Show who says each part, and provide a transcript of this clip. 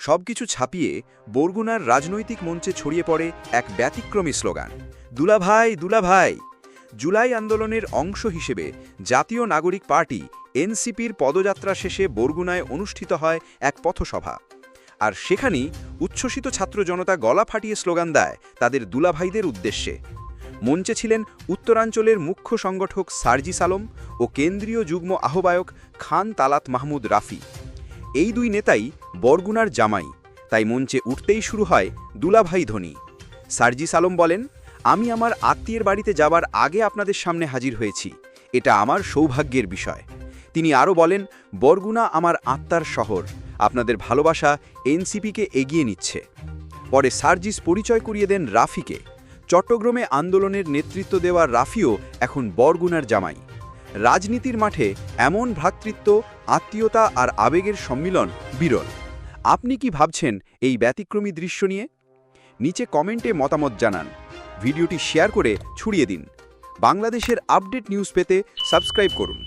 Speaker 1: সবকিছু ছাপিয়ে বরগুনার রাজনৈতিক মঞ্চে ছড়িয়ে পড়ে এক ব্যতিক্রমী স্লোগান, দুলাভাই দুলাভাই। জুলাই আন্দোলনের অংশ হিসেবে জাতীয় নাগরিক পার্টি এনসিপির পদযাত্রা শেষে বরগুনায় অনুষ্ঠিত হয় এক পথসভা। আর সেখানেই উচ্ছ্বসিত ছাত্র জনতা গলা ফাটিয়ে স্লোগান দেয় তাদের দুলাভাইদের উদ্দেশ্যে। মঞ্চে ছিলেন উত্তরাঞ্চলের মুখ্য সংগঠক সার্জিস আলম ও কেন্দ্রীয় যুগ্ম আহ্বায়ক খান তালাত মাহমুদ রাফি। এই দুই নেতাই বরগুনার জামাই, তাই মঞ্চে উঠতেই শুরু হয় দুলাভাই ধ্বনি। সার্জিস আলম বলেন, আমি আমার আত্মীয়ের বাড়িতে যাবার আগে আপনাদের সামনে হাজির হয়েছি। এটা আমার সৌভাগ্যের বিষয়। তিনি আরও বলেন, বরগুনা আমার আত্মার শহর। আপনাদের ভালোবাসা এনসিপিকে এগিয়ে নিচ্ছে। পরে সার্জিস পরিচয় করিয়ে দেন রাফিকে। চট্টগ্রামে আন্দোলনের নেতৃত্ব দেওয়া রাফিও এখন বরগুনার জামাই। রাজনীতির মাঠে এমন ভ্রাতৃত্ব, আত্মীয়তা আর আবেগের সম্মিলন বিরল। আপনি কি ভাবছেন এই ব্যতিক্রমী দৃশ্য নিয়ে? নিচে কমেন্টে মতামত জানান। ভিডিওটি শেয়ার করে ছড়িয়ে দিন। বাংলাদেশের আপডেট নিউজ পেতে সাবস্ক্রাইব করুন।